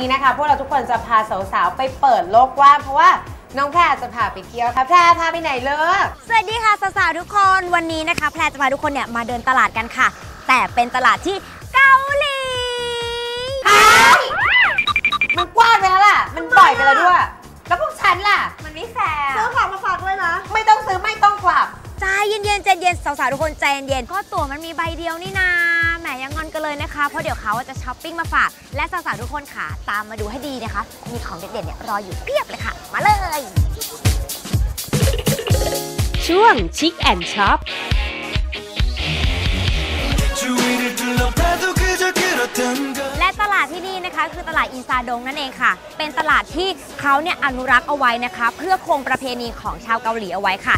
นี้นะคะ พวกเราทุกคนจะพาสาวๆ ไปเปิดโลกกว้างเพราะว่าน้องแพรจะพาไปเที่ยวค่ะแพรพาไปไหนเลิกสวัสดีค่ะสาวๆทุกคนวันนี้นะคะ แพรจะพาทุกคนเนี่ยมาเดินตลาดกันค่ะ แต่เป็นตลาดที่เกาหลีมันกว้างไปแล้วล่ะ มันบ่อยไปแล้วด้วย แล้วพวกฉันล่ะ มันไม่แฟร์ซื้อของมาฝากด้วยนะ ไม่ต้องซื้อไม่ต้องกลับ ใจเย็นๆใจเย็นสาวๆทุกคนใจเย็นๆก็ตั๋วมันมีใบเดียวนี่นาแหมยังงอนกันเลยนะคะ เพราะเดี๋ยวเขาจะช้อปปิ้งมาฝาก และสาวๆทุกคนค่ะตามมาดูให้ดีนะคะ มีของเด็ดๆเนี่ยรออยู่เพียบเลยค่ะ มาเลย ช่วงชิคแอนช็อป 주위를 둘러봐도 그저 그렇던 걸 และตลาดที่นี่นะคะ คือตลาดอีซาดงนั่นเองค่ะ เป็นตลาดที่เขาเนี่ยอนุรักษ์เอาไว้นะคะ เพื่อคงประเพณีของชาวเกาหลีเอาไว้ค่ะ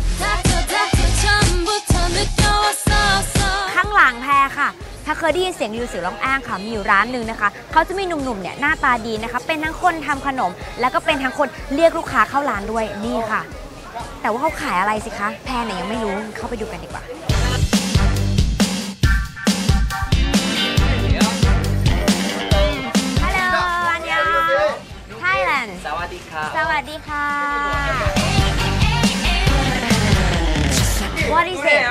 ข้างหลังแพรค่ะ ถ้าเคยได้ยินเสียงริวสิวร้องอ้างค่ะ มีอยู่ร้านหนึ่งนะคะ เขาจะมีหนุ่มๆเนี่ยหน้าตาดีนะคะ เป็นทั้งคนทำขนม แล้วก็เป็นทั้งคนเรียกลูกค้าเข้าร้านด้วยนี่ค่ะ แต่ว่าเขาขายอะไรสิคะ แพรเนี่ยยังไม่รู้ เข้าไปดูกันดีกว่าฮัลโหลอันยองไทยแลนด์สวัสดีครับสวัสดีค่ะ What is it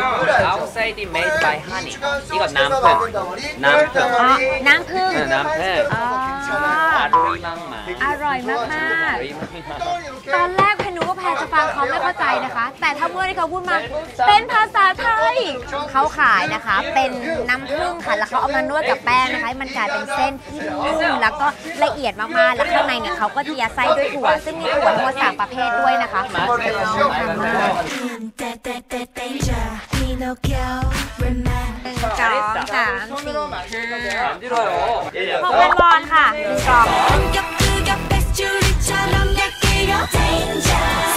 outside made by honey นี่ก็น้ำผึ้งน้ำผึ้งอ๋อน้ำผึ้งเออน้ำผึ้งอ๋ออร่อยมากมากอร่อยมากอๆร่อยมากตอนแรก อาจจะฟังเขาไม่เข้าใจนะคะ แต่ถ้าเมื่อที่เขาพูดมา เป็นภาษาไทยเขาขายนะคะ เป็นน้ำผึ้งค่ะ แล้วเขาเอามานวดกับแป้งนะคะมันกลายเป็นเส้นที่นุ่มแล้วก็ละเอียดมากๆ แล้วข้างในเนี่ยเขาก็เจียไส้ด้วยถั่ว ซึ่งมีถั่วทั้งมดสามประเภทด้วยนะคะสองสามสี่หกพันวอนค่ะสอง Danger.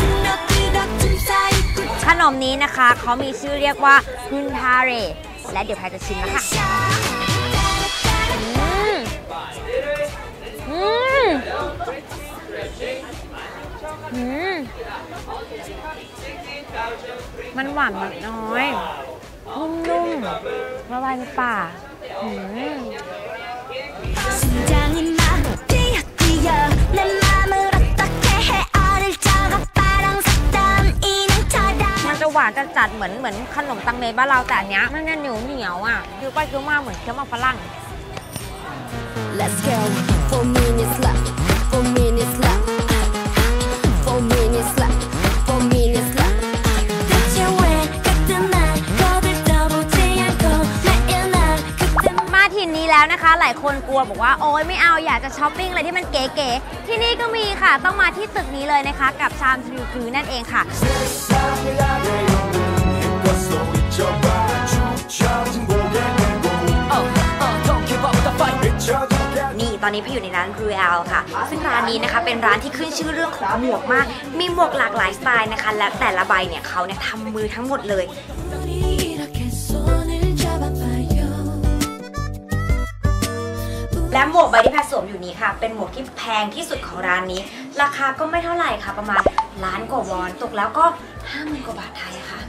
นมนี้นะคะ เขามีชื่อเรียกว่าฮุนทาเรและเดี๋ยวแพรจะชิมแล้วค่ะมอืมอืมมันหวานมันน้อย นุ่มๆละลายในปากอืม หวานจัดจัดๆเหมือนเหมือนขนมตังเมบ้านเราแต่อันเนี้ยมันจะเหนียวเหนียวๆอะคือไปคือมาเหมือนเคี้ยวมาฝรั่ง Let's go. Four minutes left. Four minutes left. แล้วนะคะ หลายคนกลัวบอกว่าโอ๊ยไม่เอาอยากจะช้อปปิ้งอะไรที่มันเก๋ๆที่นี่ก็มีค่ะ ต้องมาที่ตึกนี้เลยนะคะ กับชามทริวคือนั่นเองค่ะ นี่ตอนนี้พี่อยู่ในร้าน r ู e ลค่ะ ซึ่งร้านนี้นะคะเป็นร้านที่ขึ้นชื่อเรื่องของหมวกมาก มีหมวกหลากหลายสไตล์นะคะ และแต่ละใบเนี่ยเขาเนี่ยทำมือทั้งหมดเลย และหมวกใบที่แพรสวมอยู่นี้ค่ะ เป็นหมวกที่แพงที่สุดของร้านนี้ ราคาก็ไม่เท่าไหร่ค่ะ ประมาณล้านกว่าวอน ตกแล้วก็ห้าหมื่นกว่าบาทไทยค่ะ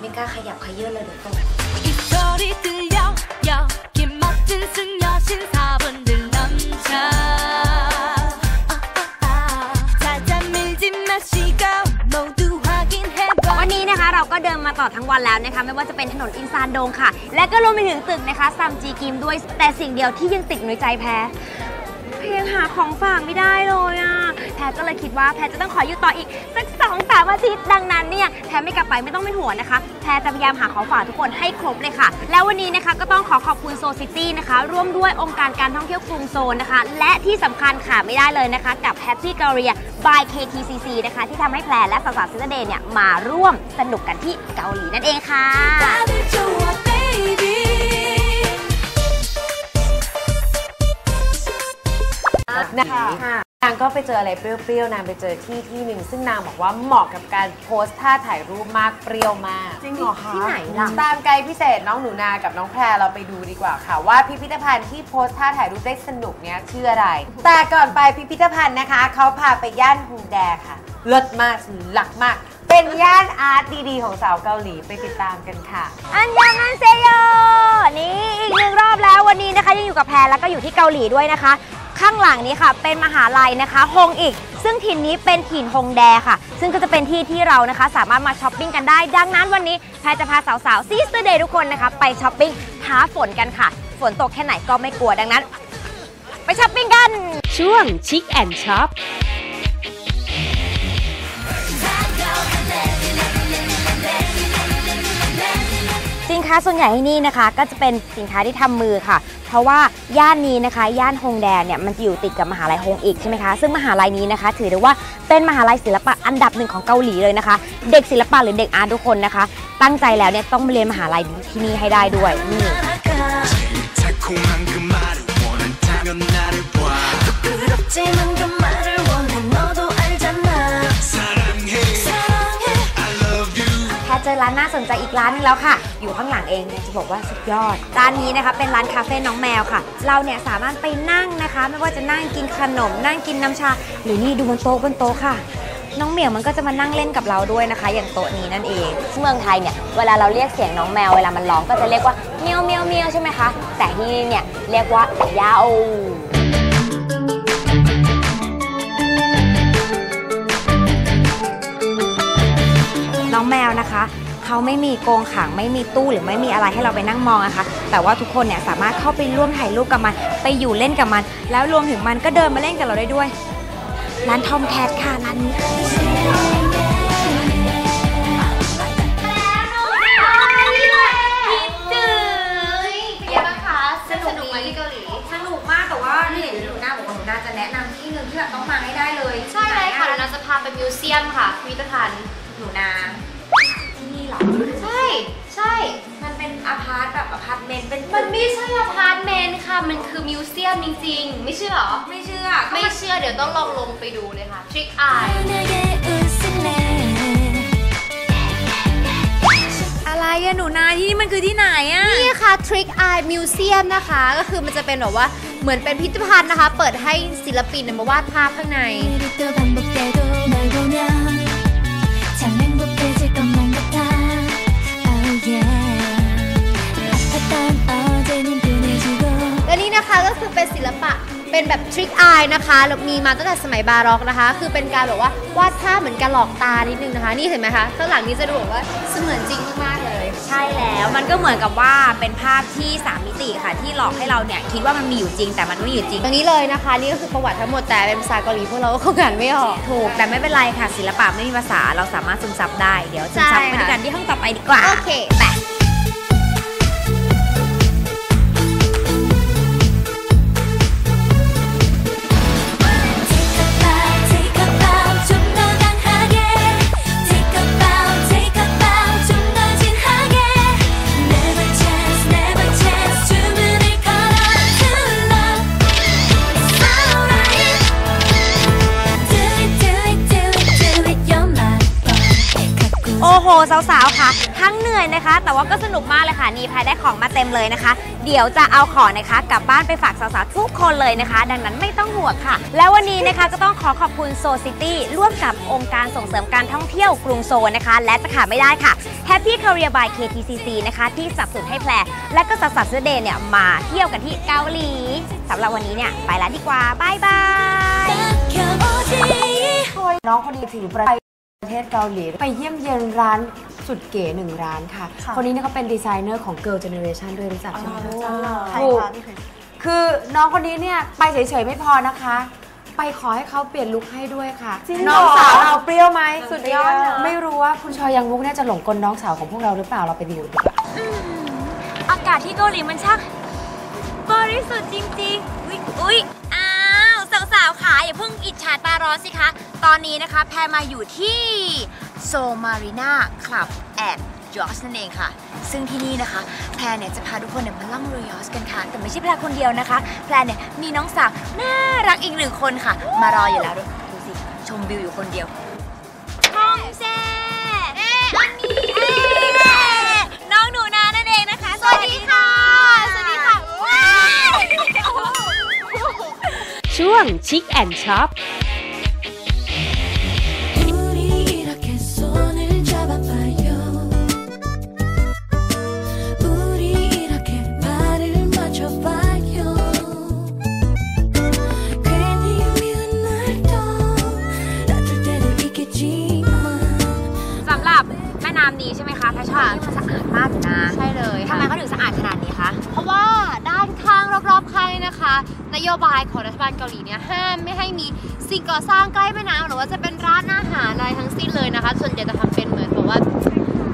ไม่กล้าขยับขยื่นเลยเดี๋ยวตก เดินมาต่อทั้งวันแล้วนะคะไม่ว่าจะเป็นถนนอินซานดงค่ะ และก็รวมไปถึงตึกนะคะซัมจีกิมด้วยแต่สิ่งเดียวที่ยังติดหนุยในใจแพ้ หาของฝากไม่ได้เลยอะ แพรก็เลยคิดว่าแพรจะต้องขออยู่ต่ออีกสักสองสามอาทิตย์ดังนั้นเนี่ยแพรไม่กลับไปไม่ต้องเป็นห่วงนะคะ แพรจะพยายามหาของฝากทุกคนให้ครบเลยค่ะ แล้ววันนี้นะคะก็ต้องขอขอบคุณโซซิตี้นะคะ ร่วมด้วยองค์การการท่องเที่ยวกรุงโซนนะคะ และที่สำคัญค่ะไม่ได้เลยนะคะ กับ Happy g a l e r i a by KTCC นะคะ ที่ทำให้แพรและสาวๆซิสเดย์เนี่ยมาร่วมสนุกกันที่เกาหลีนั่นเองค่ะ นะคะนางก็ไปเจออะไรเปรี้ยวๆนางไปเจอที่ที่หนึ่งซึ่งนางบอกว่าเหมาะกับการโพสท่าถ่ายรูปมากเปรี้ยวมากจริงเหรอคะที่ไหนล่ะตามไกด์พิเศษน้องหนูนากับน้องแพรเราไปดูดีกว่าค่ะ ว่าพิพิธภัณฑ์ที่โพสท่าถ่ายรูปได้สนุกเนี้ยชื่ออะไร แต่ก่อนไปพิพิธภัณฑ์นะคะเขาพาไปย่านฮุงแดค่ะเลิศมากหลักมาก เป็นย่านอาร์ตดีๆ ของสาวเกาหลีไปติดตามกันค่ะ อันยังอันเซโยนี่อีกหนึ่งรอบแล้ววันนี้นะคะ ยังอยู่กับแพรแล้วก็อยู่ที่เกาหลีด้วยนะคะ ข้างหลังนี้ค่ะ เป็นมหาลัยนะคะฮงอีก ซึ่งถิ่นนี้เป็นถิ่นฮงแดค่ะ ซึ่งก็จะเป็นที่ที่เรานะคะ สามารถมาช้อปปิ้งกันได้ ดังนั้นวันนี้แพรจะพาสาวๆซีสเตอร์เดย์ทุกคนนะคะ ไปช้อปปิ้งท้าฝนกันค่ะ ฝนตกแค่ไหนก็ไม่กลัวดังนั้น ไปช้อปปิ้งกัน ช่วงชิคแอนช็อป ค้าส่วนใหญ่ที่นี่นะคะ ก็จะเป็นสินค้าที่ทำมือค่ะ เพราะว่าย่านนี้นะคะ ย่านฮงแดเนี่ยมันจะอยู่ติดกับมหาลัยฮงอีกใช่ไหมคะ ซึ่งมหาลัยนี้นะคะ ถือได้ว่าเป็นมหาลัยศิลปะอันดับหนึ่งของเกาหลีเลยนะคะ เด็กศิลปะหรือเด็กอาร์ตทุกคนนะคะ ตั้งใจแล้วเนี่ยต้องมาเรียนมหาลัยที่นี่ให้ได้ด้วยนี่ 달콤한 그 말을 원한다면 나를 봐 부럽지만 그 จอร้านน่าสนใจอีกร้านนึงแล้วค่ะ อยู่ข้างหลังเองจะบอกว่าสุดยอด ร้านนี้นะคะเป็นร้านคาเฟ่น้องแมวค่ะ เราเนี่ยสามารถไปนั่งนะคะ ไม่ว่าจะนั่งกินขนม นั่งกินน้ำชา หรือนี่ดูบนโต๊ะบนโต๊ะค่ะน้องเหมียวมันก็จะมานั่งเล่นกับเราด้วยนะคะ อย่างโต๊ะนี้นั่นเองเมืองไทยเนี่ยเวลาเราเรียกเสียงน้องแมวเวลามันร้องก็จะเรียกว่าเมียวเมียวเมียวใช่ไหมคะแต่ที่นี่เนี่ยเรียกว่ายาว น้องแมวนะคะ เขาไม่มีโกงขังไม่มีตู้หรือไม่มีอะไรให้เราไปนั่งมองนะคะ แต่ว่าทุกคนเนี่ยสามารถเข้าไปร่วมถ่ายรูปกับมัน ไปอยู่เล่นกับมัน แล้วรวมถึงมันก็เดินมาเล่นกับเราได้ด้วย ร้านทอมแคทค่ะร้านนี้สนุกไหมที่เกาหลีสนุกมากแต่ว่านี่เดี๋ยวหนูนาบอกว่าหนูนาจะแนะนำที่หนึ่งที่แบบต้องมาให้ได้เลยใช่เลยค่ะที่เดี๋ยวไหนเราจะพาไปมิวเซียมค่ะพิพิธภัณฑ์หนูนาที่นี่ หรอ ใช่ใช่ มันเป็นอพาร์ตแบบอพาร์ตเมนต์เป็นมันไม่ใช่อพาร์ตเมนต์ค่ะ มันคือมิวเซียมจริงๆ ไม่เชื่อหรอ ไม่เชื่อไม่เชื่อเดี๋ยวต้องลองลงไปดูเลยค่ะ ทริคอายอะไรอะหนูนาที่นี่มันคือที่ไหนอะนี่ค่ะ Trick Eye Museum นะคะ ก็คือมันจะเป็นแบบว่าเหมือนเป็นพิพิธภัณฑ์นะคะ เปิดให้ศิลปินมาวาดภาพข้างใน และนี่นะคะก็คือเป็นศิลปะเป็นแบบ Trick Eye นะคะแล้วมีมาตั้งแต่สมัยบาร็อกนะคะ คือเป็นการแบบว่าวาดภาพเหมือนการหลอกตานิดนึงนะคะ นี่เห็นไหมคะข้างหลังนี้จะดูแบบว่าเสมือนจริงมากๆเลย ใช่แล้วมันก็เหมือนกับว่าเป็นภาพที่ 3 มิติค่ะ ที่หลอกให้เราเนี่ยคิดว่ามันมีอยู่จริงแต่มันไม่อยู่จริงตรงนี้เลยนะคะ นี่ก็คือประวัติทั้งหมดแต่เป็นภาษาเกาหลีพวกเราก็คงอ่านไม่ออกถูกแต่ไม่เป็นไรค่ะศิลปะไม่มีภาษาเราสามารถซึมซับได้เดี๋ยวซึมซับใช่ไปค่ะด้วยกันที่ห้องต่อไปดีกว่าโอเค สาวๆค่ะ ทั้งเหนื่อยนะคะ แต่ว่าก็สนุกมากเลยค่ะ นี่พาได้ของมาเต็มเลยนะคะ เดี๋ยวจะเอาของนะคะกลับบ้านไปฝากสาวๆทุกคนเลยนะคะ ดังนั้นไม่ต้องห่วงค่ะ แล้ววันนี้นะคะก็ต้องขอขอบคุณโซซิตี้ร่วมกับองค์การส่งเสริมการท่องเที่ยวกรุงโซนะคะ และจะขาดไม่ได้ค่ะ Happy Career by KTCC นะคะ ที่สับสนุนให้แพรและก็สาวๆเสื้อเดย์เนี่ยมาเที่ยวกันที่เกาหลีสำหรับวันนี้เนี่ยไปแล้วดีกว่าบายบายน้องคนดีถือประ เทศเกาหลี ไปเยี่ยมเยียนร้านสุดเก๋หนึ่งร้านค่ะ คนนี้เนี่ยเขาเป็นดีไซเนอร์ของ Girl Generation ด้วยรู้จักใช่ไหมคะถูกคือน้องคนนี้เนี่ยไปเฉยๆไม่พอนะคะ ไปขอให้เขาเปลี่ยนลุคให้ด้วยค่ะน้องสาวเราเปรี้ยวไหมสุดยอดไม่รู้ว่าคุณชอยังวุกเนี่ยจะหลงกลน้องสาวของพวกเราหรือเปล่าเราไปดูดีกว่าอากาศที่เกาหลีมันช่างบริสุทธิ์จริงๆ อุ๊ยอุ๊ยอ้าวสาวๆ ขาอย่าเพิ่งอิจฉาตาร้อนสิคะ ตอนนี้นะคะแพรมาอยู่ที่โซมารีนาคลับแอดยอสนั่นเองค่ะ ซึ่งที่นี่นะคะ แพรเนี่ยจะพาทุกคนเนี่ยมาล่องเรือยอสกันค่ะ แต่ไม่ใช่แพรคนเดียวนะคะ แพรเนี่ยมีน้องสาวน่ารักอีกหนึ่งคนค่ะ มารออยู่แล้วดูสิชมวิวอยู่คนเดียว ช่วงชิคแอนช็อป นี่ยนะคะ นโยบายของรัฐบาลเกาหลีเนี่ยห้ามไม่ให้มีสิ่งก่อสร้างใกล้แม่น้ำหรือว่าจะเป็นร้านอาหารอะไรทั้งสิ้นเลยนะคะ ส่วนใหญ่จะทำเป็นเหมือนแบบว่า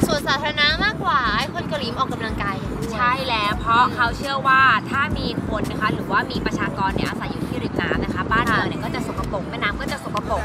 สวนสาธารณะมากกว่าให้คนเกาหลีมาออกกำลังกายกันด้วยใช่แล้วเพราะเขาเชื่อว่าถ้ามีคนนะคะหรือว่ามีประชากรเนี่ยอาศัยอยู่ที่ริมน้ำนะคะ บ้านเมืองเนี่ยก็จะสกปรกแม่น้ำก็จะสกปรก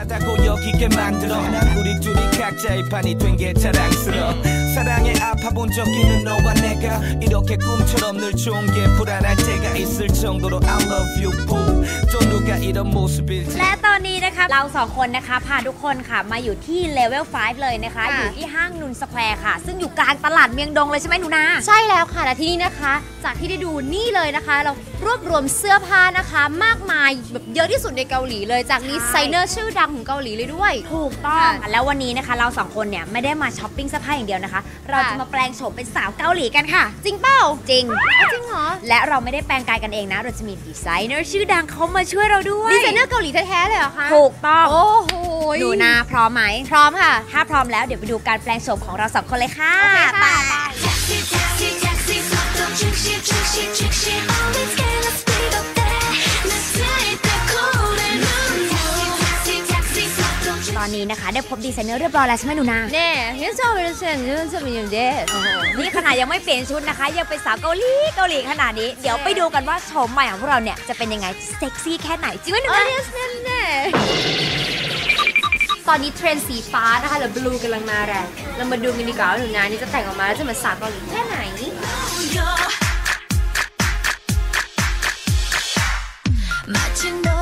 다고 여기게 만들어 난 우리 둘이 각자의 판이 된 게 자랑스러워 사랑에 아파본 적 있는 너와 내가 이렇게 꿈처럼 늘 좋은 게 불안할 때가 있을 정도로 I love you boo 또 누가 이런 모습일지 และตอนนี้นะคะเราสองคนนะคะพาทุกคนค่ะมาอยู่ที่เลเวล5เลยนะคะ ค่ะ อยู่ที่ห้างนุนสแควร์ค่ะ ซึ่งอยู่กลางตลาดเมียงดงเลยใช่ไหมหนูนา ใช่แล้วค่ะและที่นี่นะคะ จากที่ได้ดูนี่เลยนะคะ เรารวบรวมเสื้อผ้านะคะ มากมายแบบเยอะที่สุดในเกาหลีเลยจากดีไซเนอร์ชื่อดังของเกาหลีเลยด้วย ถูกต้องแล้ววันนี้นะคะเราสองคนเนี่ยไม่ได้มาช้อปปิ้งเสื้อผ้าอย่างเดียวนะคะ เราจะมาแปลงโฉมเป็นสาวเกาหลีกันค่ะ จริงเปล่าจริงอะจริงเหรอและเราไม่ได้แปลงกายกันเองนะ เราจะมีดีไซเนอร์ชื่อดังเขามาช่วยเราด้วยดีไซเนอร์เกาหลีแท้ๆเลยเหรอคะถูกต้องโอ้โหหนูนาพร้อมไหมพร้อมค่ะ ถ้าพร้อมแล้วเดี๋ยวไปดูการแปลงโฉมของเราสองคนเลยค่ะโอเคค่ะไป ตอนนี้นะคะได้พบดีไซเนอร์เรียบร้อยแล้วใช่ไหมหนูนา 네, 현서 어르신, 현서 미님들. นี่ขนาดยังไม่เปลี่ยนชุดนะคะ ยังเป็นสาวเกาหลีเกาหลีขนาดนี้ เดี๋ยวไปดูกันว่าโฉมใหม่ของพวกเราเนี่ยจะเป็นยังไงเซ็กซี่แค่ไหนจริงไหมหนูนา 네. ตอนนี้เทรนด์สีฟ้านะคะหรือบลูกำลังมาแรง เรามาดูกันดีกว่าว่าหนูนานี่จะแต่งออกมาแล้วจะเหมือนสาวเกาหลีแค่ไหน 마치 너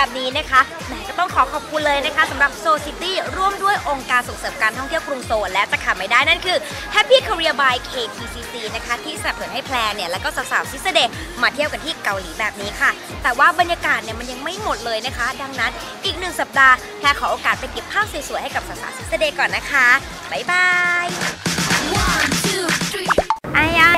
แบบนี้นะคะแหมก็ต้องขอขอบคุณเลยนะคะสำหรับโซซิตี้ร่วมด้วยองค์การส่งเสริมการท่องเที่ยวกรุงโซลและจะขาดไม่ได้นั่นคือ Happy Korea by KTCC นะคะที่สนับสนุนให้แพรเนี่ยแล้วก็สาวๆซิสเดย์มาเที่ยวกันที่เกาหลีแบบนี้ค่ะ แต่ว่าบรรยากาศเนี่ยมันยังไม่หมดเลยนะคะ ดังนั้นอีกหนึ่งสัปดาห์แพรขอโอกาสไปเก็บภาพสวยๆให้กับสาวๆซิสเดย์ก่อนนะคะบ๊ายบาย one, two, three อายา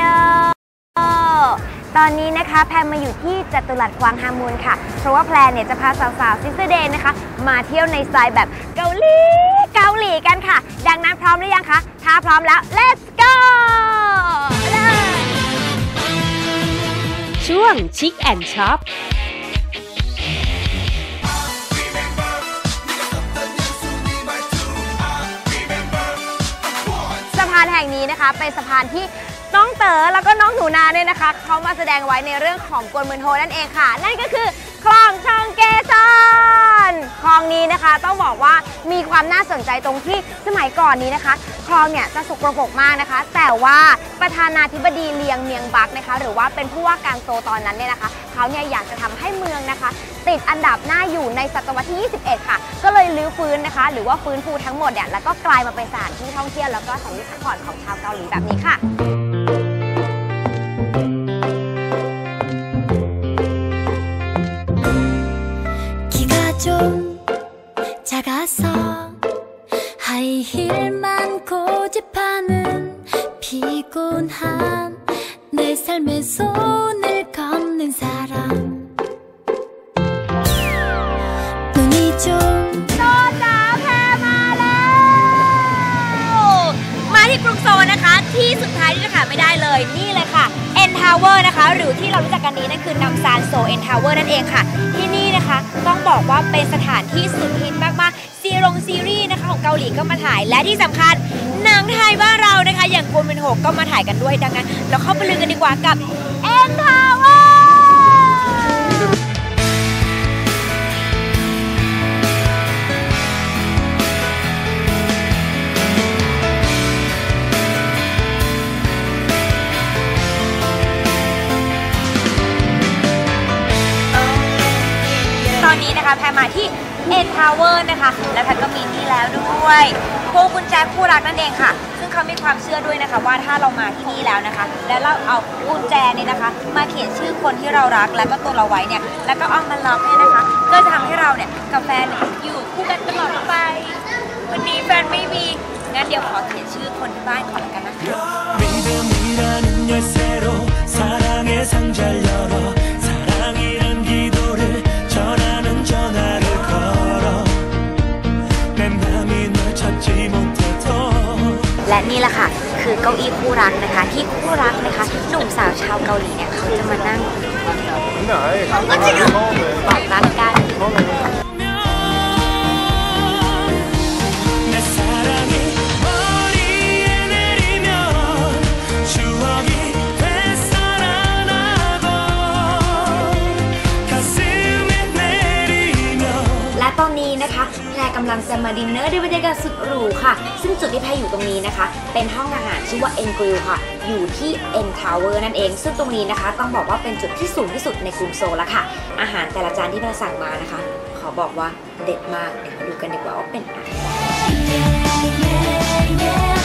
ตอนนี้นะคะแพรมาอยู่ที่จตุรัสกวางฮามูนค่ะ เพราะว่าแพรเนี่ยจะพาสาวๆซิสเตอร์เดย์นะคะ มาเที่ยวในสไตล์แบบเกาหลีเกาหลีกันค่ะ ดังนั้นพร้อมหรือยังคะ ถ้าพร้อมแล้ว let's go ไปเลยช่วงชิคแอนช็อปสะพานแห่งนี้นะคะ เป็นสะพานที่ น้องเต๋อแล้วก็น้องหนูนาเนี่ยนะคะเขามาแสดงไว้ในเรื่องของกวนมืนโฮนั่นเองค่ะ นั่นก็คือคลองชองเกซอนคลองนี้นะคะต้องบอกว่ามีความน่าสนใจตรงที่สมัยก่อนนี้นะคะคลองเนี่ยจะสกปรกมากนะคะ แต่ว่าประธานาธิบดีเลียงเมียงบักนะคะ หรือว่าเป็นผู้ว่าการโซตอนนั้นเนี่ยนะคะเขาเนี่ยอยากจะทำให้เมืองนะคะ ติดอันดับหน้าอยู่ในศตวรรษที่ 21 ค่ะ ก็เลยรื้อฟื้นนะคะ หรือว่าฟื้นฟูทั้งหมดเนี่ยแล้วก็กลายมาเป็นสถานที่ท่องเที่ยวแล้วก็สถานที่พักผ่อนของชาวเกาหลีแบบนี้ค่ะ ที่กรุงโซลนะคะ ที่สุดท้ายที่จะขาดไม่ได้เลยนี่เลยค่ะ N Tower นะคะ หรือที่เรารู้จักกันนี้นั่นคือนำซานโซ N Tower นั่นเองค่ะ ที่นี่นะคะต้องบอกว่าเป็นสถานที่สุดฮิตมากๆ ซีรงซีรีส์นะคะของเกาหลีก็มาถ่ายและที่สำคัญหนังไทยบ้านเรานะคะ อย่างกวนเป็นหกก็มาถ่ายกันด้วยดังนั้น เราเข้าไปลือกันดีกว่ากับ N Tower「 แพรมาที่เอ็นทาวเวอร์นะคะ และแพรก็มีนี่แล้วด้วยพวงกุญแจคู่รักนั่นเองค่ะ ซึ่งเขามีความเชื่อด้วยนะคะ ว่าถ้าเรามาที่นี่แล้วนะคะ แล้วเราเอากุญแจเนี่ยนะคะ มาเขียนชื่อคนที่เรารักแล้วก็ตัวเราไว้เนี่ย แล้วก็เอามาล็อกเนี่ยนะคะ ก็จะทำให้เราเนี่ยกับแฟนเนี่ยอยู่คู่กันตลอดไป วันนี้แฟนไม่มีงั้นเดี๋ยวขอเขียนชื่อคนที่บ้านก่อแล้วกันนะคะ ค่ะคือเก้าอี้คู่รักนะคะ ที่คู่รักนะคะหนุ่มสาวชาวเกาหลีเนี่ยเขาจะมานั่งบอกรักกัน นะคะแพรกำลังจะมาดินเนอร์ด้วยบรรยากาศสุดหรูค่ะ ซึ่งจุดที่แพรอยู่ตรงนี้นะคะ เป็นห้องอาหารชื่อว่า N Grill ค่ะ อยู่ที่ N Tower นั่นเอง ซึ่งตรงนี้นะคะ ต้องบอกว่าเป็นจุดที่สูงที่สุดในกรุงโซลแล้วค่ะ อาหารแต่ละจานที่แพรสั่งมานะคะ ขอบอกว่าเด็ดมาก เดี๋ยวมาดูกันดีกว่าว่าเป็นอะไร